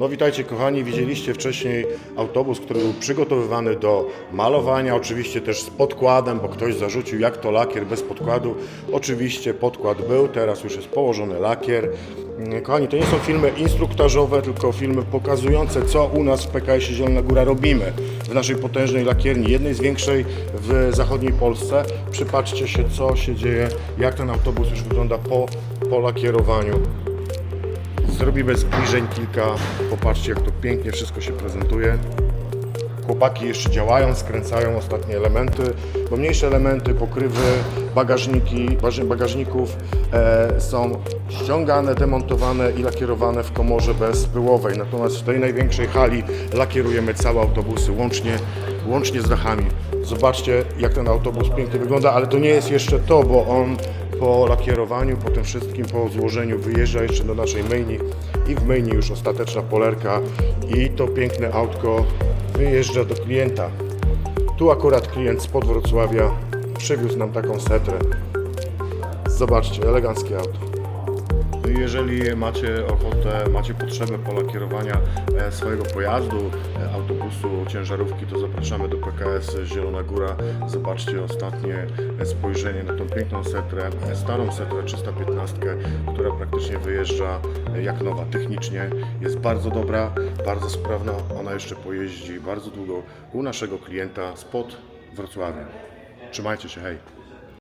No witajcie kochani, widzieliście wcześniej autobus, który był przygotowywany do malowania, oczywiście też z podkładem, bo ktoś zarzucił jak to lakier bez podkładu. Oczywiście podkład był, teraz już jest położony lakier. Mm, Kochani, to nie są filmy instruktażowe, tylko filmy pokazujące co u nas w PKS-ie Zielona Góra robimy w naszej potężnej lakierni, jednej z większej w zachodniej Polsce. Przypatrzcie się co się dzieje, jak ten autobus już wygląda po, po lakierowaniu. Zrobimy zbliżeń kilka. Popatrzcie, jak to pięknie wszystko się prezentuje. Chłopaki jeszcze działają, skręcają ostatnie elementy, bo mniejsze elementy, pokrywy, bagażniki, bagażników e, są ściągane, demontowane i lakierowane w komorze bezpyłowej. Natomiast w tej największej hali lakierujemy całe autobusy, łącznie, łącznie z dachami. Zobaczcie, jak ten autobus pięknie wygląda, ale to nie jest jeszcze to, bo on po lakierowaniu, po tym wszystkim, po złożeniu wyjeżdża jeszcze do naszej myjni i w myjni już ostateczna polerka i to piękne autko wyjeżdża do klienta. Tu akurat klient spod Wrocławia przywiózł nam taką setrę. Zobaczcie, eleganckie auto. Jeżeli macie ochotę, macie potrzebę polakierowania e, swojego pojazdu, e, autobusu, ciężarówki, to zapraszamy do PKS Zielona Góra. Zobaczcie ostatnie e, spojrzenie na tą piękną setrę, starą setrę 315, która praktycznie wyjeżdża jak nowa technicznie. Jest bardzo dobra, bardzo sprawna. Ona jeszcze pojeździ bardzo długo u naszego klienta spod Wrocławia. Trzymajcie się, hej!